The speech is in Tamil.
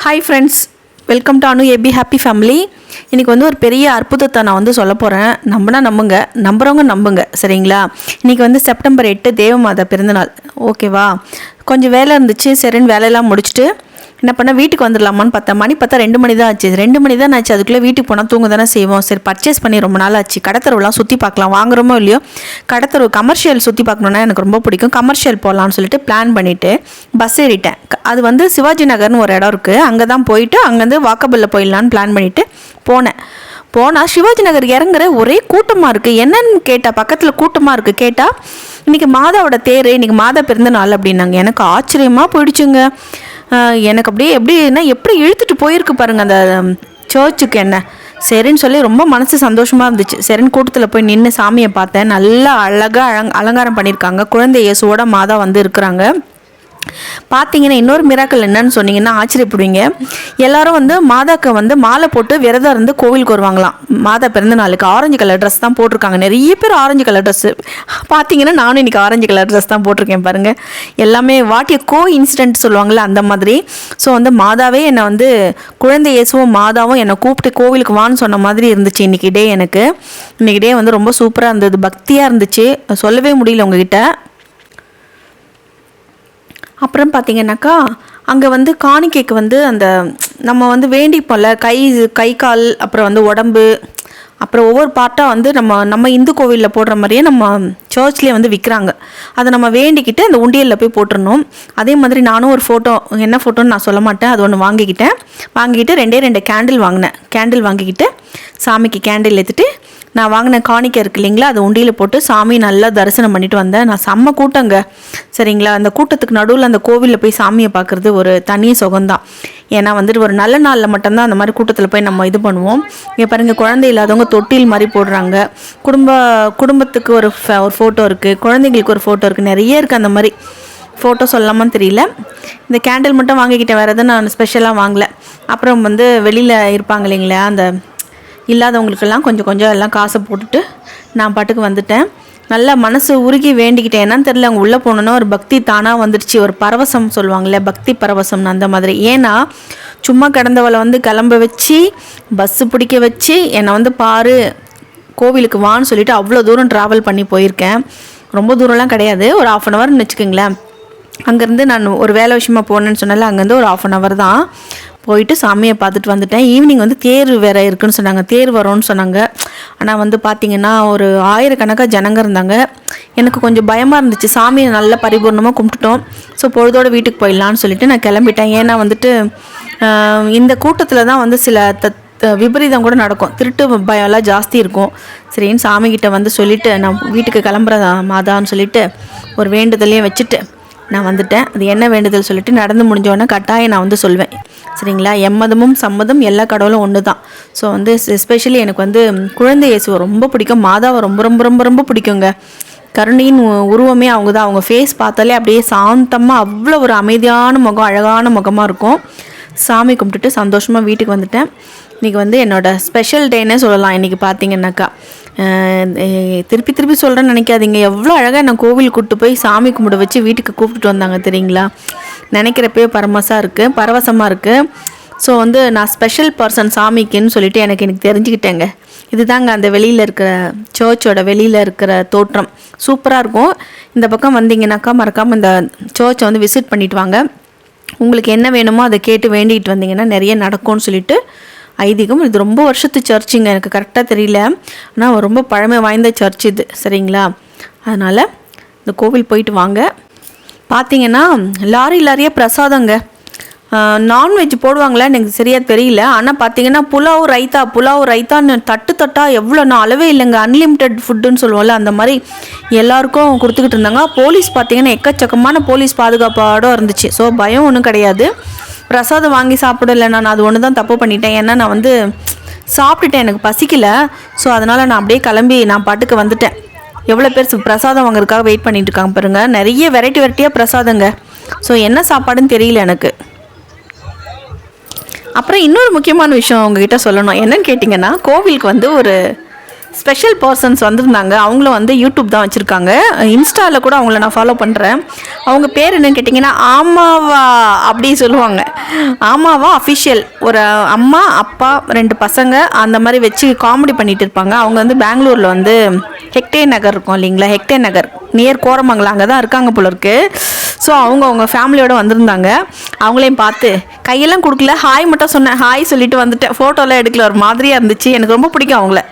Hi friends welcome to Anu AB happy family இன்றைக்கி வந்து ஒரு பெரிய அற்புதத்தை நான் வந்து சொல்ல போகிறேன் நம்பினா நம்புங்க நம்புறவங்க நம்புங்க சரிங்களா? இன்றைக்கி வந்து செப்டம்பர் எட்டு தேவமாதா பிறந்தநாள். ஓகேவா கொஞ்சம் வேலை இருந்துச்சு சரின்னு வேலையெல்லாம் முடிச்சுட்டு என்ன பண்ண வீட்டுக்கு வந்துடலாமான்னு பார்த்தேன். மணி பார்த்தா ரெண்டு மணி தான் ஆச்சு. ரெண்டு மணி தான் ஆச்சு. அதுக்குள்ளே வீட்டுக்கு போனால் தூங்க தானே செய்வோம். சரி பர்ச்சேஸ் பண்ணி ரொம்ப நாள் ஆச்சு. கடத்தருவெலாம் சுற்றி பார்க்கலாம். வாங்குறோமோ இல்லையோ? கடத்தருவு கமர்ஷியல் சுற்றி பார்க்கணுன்னா எனக்கு ரொம்ப பிடிக்கும். கமர்ஷியல் போகலான்னு சொல்லிட்டு பிளான் பண்ணிவிட்டு பஸ் ஏறிட்டேன். க- அது வந்து சிவாஜி நகர்னு ஒரு இடம் இருக்குது அங்கே தான் போயிட்டு அங்கேருந்து வாக்கபிளில் போயிடலான்னு பிளான் பண்ணிவிட்டு போனேன். போனால் சிவாஜி நகர் இறங்குற ஒரே கூட்டமாக இருக்குது என்னன்னு கேட்டால் பக்கத்தில் கூட்டமாக இருக்குது கேட்டால் இன்றைக்கி மாதாவோட தேர் இன்றைக்கி மாதா பிறந்த நாள் அப்படின்னாங்க. எனக்கு ஆச்சரியமாக போயிடுச்சுங்க. எனக்கு அப்படியே எப்படின்னா எப்படி இழுத்துட்டு போயிருக்கு பாருங்க அந்த சர்ச்சுக்கு என்ன. சரின்னு சொல்லி ரொம்ப மனசு சந்தோஷமாக இருந்துச்சு. சரின்னு கூட்டத்தில் போய் நின்று சாமியை பார்த்தேன். நல்லா அழகாக அலங் அலங்காரம் பண்ணியிருக்காங்க குழந்தை இயேசுவோட மாதா வந்து இருக்கிறாங்க. பார்த்தீங்கன்னா இன்னொரு மிராக்கள் என்னன்னு சொன்னீங்கன்னா ஆச்சரியப்படுவீங்க. எல்லாரும் வந்து மாதாக்கு வந்து மாலை போட்டு விரதம் இருந்து கோவிலுக்கு வருவாங்களாம். மாதா பிறந்த நாளுக்கு ஆரஞ்சு கலர் ட்ரெஸ் தான் போட்டிருக்காங்க. நிறைய பேர் ஆரஞ்சு கலர் ட்ரெஸ்ஸு பார்த்தீங்கன்னா நானும் இன்னைக்கு ஆரஞ்சு கலர் ட்ரெஸ் தான் போட்டிருக்கேன் பாருங்கள் எல்லாமே வாட்டிய கோ இன்சிடென்ட் சொல்லுவாங்கள்ல அந்த மாதிரி. ஸோ வந்து மாதாவே என்னை வந்து குழந்தை இயேசுவும் மாதாவும் என்னை கூப்பிட்டு கோவிலுக்கு வான்னு சொன்ன மாதிரி இருந்துச்சு இன்றைக்கி டே எனக்கு. இன்றைக்கி டே வந்து ரொம்ப சூப்பராக இருந்தது. பக்தியாக இருந்துச்சு. சொல்லவே முடியல உங்ககிட்ட. அப்புறம் பார்த்தீங்கன்னாக்கா அங்கே வந்து காணிக்கைக்கு வந்து அந்த நம்ம வந்து வேண்டிப்போம்ல கை கை கால் அப்புறம் வந்து உடம்பு அப்புறம் ஒவ்வொரு பார்ட்டாக வந்து நம்ம நம்ம இந்து கோவிலில் போடுற மாதிரியே நம்ம சர்ச்லேயே வந்து விற்கிறாங்க அதை நம்ம வேண்டிக்கிட்டு அந்த உண்டியலில் போய் போட்டுருணும் அதே மாதிரி நானும் ஒரு ஃபோட்டோ என்ன ஃபோட்டோன்னு நான் சொல்ல மாட்டேன் அது ஒன்று வாங்கிக்கிட்டேன். வாங்கிக்கிட்டு ரெண்டே ரெண்டு கேண்டில் வாங்கினேன். கேண்டில் வாங்கிக்கிட்டு சாமிக்கு கேண்டில் ஏற்றிட்டு நான் வாங்கின காணிக்கை இருக்கு இல்லைங்களா? அதை உண்டியில் போட்டு சாமி நல்லா தரிசனம் பண்ணிட்டு வந்தேன். நான் செம்ம கூட்டங்க. சரிங்களா? அந்த கூட்டத்துக்கு நடுவில் அந்த கோவிலில் போய் சாமியை பார்க்குறது ஒரு தனி சுகம்தான். ஏன்னா வந்துட்டு ஒரு நல்ல நாளில் மட்டும்தான் அந்த மாதிரி கூட்டத்தில் போய் நம்ம இது பண்ணுவோம். இங்கே பாருங்கள் குழந்தை இல்லாதவங்க தொட்டில் மாதிரி போடுறாங்க. குடும்ப குடும்பத்துக்கு ஒரு ஃப- ஒரு ஃபோட்டோ இருக்குது குழந்தைங்களுக்கு ஒரு ஃபோட்டோ இருக்குது நிறைய இருக்குது அந்த மாதிரி. ஃபோட்டோ சொல்லாமான்னு தெரியல. இந்த கேண்டில் மட்டும் வாங்கிக்கிட்டேன். வேறு எதுவும் நான் ஸ்பெஷலாக வாங்கல. அப்புறம் வந்து வெளியில் இருப்பாங்க இல்லைங்களா? அந்த இல்லாதவங்களுக்கெல்லாம் கொஞ்சம் கொஞ்சம் எல்லாம் காசை போட்டுட்டு நான் பாட்டுக்கு வந்துட்டேன். நல்லா மனசு உருகி வேண்டிக்கிட்டேன். என்னன்னு தெரில அங்கே உள்ளே போனோன்னா ஒரு பக்தி தானாக வந்துடுச்சு ஒரு பரவசம் சொல்லுவாங்கல்ல பக்தி பரவசம்னு அந்த மாதிரி. ஏன்னா சும்மா கிடந்தவளை வந்து கிளம்ப வச்சு பஸ்ஸு பிடிக்க வச்சு என்னை வந்து பாரு கோவிலுக்கு வான்னு சொல்லிட்டு அவ்வளோ தூரம் ட்ராவல் பண்ணி போயிருக்கேன். ரொம்ப தூரம்லாம் கிடையாது. ஒரு ஆஃப் அன் ஹவர்னு வச்சுக்கோங்களேன். அங்கேருந்து நான் ஒரு வேலை விஷயமா போனேன்னு சொன்னால அங்கேருந்து ஒரு ஆஃப் அன் ஹவர் தான். போயிட்டு சாமியை பார்த்துட்டு வந்துட்டேன். ஈவினிங் வந்து தேர் வேற இருக்குன்னு சொன்னாங்க. தேர் வரும்னு சொன்னாங்க. ஆனால் வந்து பார்த்தீங்கன்னா ஒரு ஆயிரக்கணக்காக ஜனங்க இருந்தாங்க. எனக்கு கொஞ்சம் பயமாக இருந்துச்சு. சாமியை நல்லா பரிபூர்ணமாக கும்பிட்டுட்டோம். ஸோ பொழுதோட வீட்டுக்கு போயிடலான்னு சொல்லிட்டு நான் கிளம்பிட்டேன். ஏன்னா வந்துட்டு இந்த கூட்டத்தில் தான் வந்து சில தத் த- விபரீதம் கூட நடக்கும். திருட்டு பயம்லாம் ஜாஸ்தி இருக்கும். சரின்னு சாமிக்கிட்ட வந்து சொல்லிவிட்டு நான் வீட்டுக்கு கிளம்புறதா மாதான்னு சொல்லிவிட்டு ஒரு வேண்டுதலையும் வச்சுட்டு நான் வந்துட்டேன். அது என்ன வேண்டுதல் சொல்லிட்டு நடந்து முடிஞ்சோடனே கட்டாயம் நான் வந்து சொல்வேன். சரிங்களா? எம்மதமும் சம்மதம் எல்லா கடவுளும் ஒன்று தான் ஸோ வந்து எஸ்பெஷலி எனக்கு வந்து குழந்தை இயேசுவை ரொம்ப பிடிக்கும். மாதாவை ரொம்ப ரொம்ப ரொம்ப ரொம்ப பிடிக்குங்க. கருணையின் உ- உருவமே அவங்க தான் அவங்க ஃபேஸ் பார்த்தாலே அப்படியே சாந்தமாக அவ்வளோ ஒரு அமைதியான முகம் அழகான முகமாக இருக்கும். சாமி கும்பிட்டுட்டு சந்தோஷமாக வீட்டுக்கு வந்துட்டேன். இன்றைக்கி வந்து என்னோடய ஸ்பெஷல் டேன்னே சொல்லலாம். இன்றைக்கி பார்த்தீங்கன்னாக்கா. திருப்பி திருப்பி சொல்கிறேன்னு நினைக்காதீங்க. எவ்வளோ அழகாக நான் கோவில் கூப்பிட்டு போய் சாமி கும்பிட வச்சு வீட்டுக்கு கூப்பிட்டு வந்தாங்க தெரியுங்களா? நினைக்கிறப்பே பரமசாக இருக்குது பரவசமாக இருக்குது ஸோ வந்து நான் ஸ்பெஷல் பர்சன் சாமிக்குன்னு சொல்லிட்டு எனக்கு எனக்கு தெரிஞ்சுக்கிட்டேங்க. இதுதாங்க அந்த வெளியில் இருக்கிற சர்ச்சோட வெளியில் இருக்கிற தோற்றம். சூப்பராக இருக்கும். இந்த பக்கம் வந்தீங்கன்னாக்கா மறக்காமல் இந்த சர்ச்சை வந்து விசிட் பண்ணிட்டு வாங்க. உங்களுக்கு என்ன வேணுமோ அதை கேட்டு வேண்டிகிட்டு வந்தீங்கன்னா நிறைய நடக்கும்னு சொல்லிட்டு ஐதீகம். இது ரொம்ப வருஷத்து சர்ச்சுங்க எனக்கு கரெக்டாக தெரியல. ஆனால் ரொம்ப பழமை வாய்ந்த சர்ச் இது. சரிங்களா? அதனால் இந்த கோவில் போயிட்டு வாங்க. பார்த்தீங்கன்னா லாரி லாரியாக பிரசாதங்க. நான்வெஜ் போடுவாங்களா? எனக்கு சரியாக தெரியல. ஆனால் பார்த்தீங்கன்னா புலாவ் ரைத்தா புலாவ் ரைத்தான்னு தட்டு தட்டாக எவ்வளோ நான் அளவே இல்லைங்க. அன்லிமிட்டெட் ஃபுட்டுன்னு சொல்லுவோம்ல அந்த மாதிரி எல்லாருக்கும் கொடுத்துக்கிட்டு இருந்தாங்க. போலீஸ் பார்த்தீங்கன்னா எக்கச்சக்கமான போலீஸ் பாதுகாப்போட இருந்துச்சு. ஸோ பயம் ஒன்றும் கிடையாது. பிரசாதம் வாங்கி சாப்பிடல நான் அது ஒன்று தான் தப்பு பண்ணிட்டேன். ஏன்னா நான் வந்து சாப்பிட்டுட்டேன் எனக்கு பசிக்கல. ஸோ அதனால் நான் அப்படியே கிளம்பி நான் பாட்டுக்கு வந்துட்டேன். எவ்வளோ பேர் பிரசாதம் வாங்குறதுக்காக வெயிட் பண்ணிட்டு இருக்காங்க பாருங்க. நிறைய வெரைட்டி வெரைட்டியாக பிரசாதங்க. ஸோ என்ன சாப்பாடுன்னு தெரியல எனக்கு. அப்புறம் இன்னொரு முக்கியமான விஷயம் உங்ககிட்ட சொல்லணும். என்னன்னு கேட்டிங்கன்னா கோவிலுக்கு வந்து ஒரு ஸ்பெஷல் பர்சன்ஸ் வந்திருந்தாங்க. அவங்களும் வந்து யூடியூப் தான் வச்சுருக்காங்க. இன்ஸ்டாவில் கூட அவங்கள நான் ஃபாலோ பண்ணுறேன் அவங்க பேர் என்னன்னு கேட்டிங்கன்னா ஆமாவா அப்படி சொல்லுவாங்க. ஆமாவா அஃபிஷியல் ஒரு அம்மா அப்பா ரெண்டு பசங்க அந்த மாதிரி வச்சு காமெடி பண்ணிட்டு இருப்பாங்க. அவங்க வந்து பெங்களூரில் வந்து ஹெக்டே நகர் இருக்கும் இல்லைங்களா? ஹெக்டே நகர். நியர் கோரமங்கலம். அங்கே தான் இருக்காங்க போல இருக்கு. ஸோ அவங்க அவங்க ஃபேமிலியோடு வந்திருந்தாங்க. அவங்களையும் பார்த்து கையெல்லாம் கொடுக்கல. ஹாய் மட்டும் சொன்னேன். ஹாய் சொல்லிட்டு வந்துட்டேன். ஃபோட்டோலாம் எடுக்கல. ஒரு மாதிரியாக இருந்துச்சு. எனக்கு ரொம்ப பிடிக்கும் அவங்கள.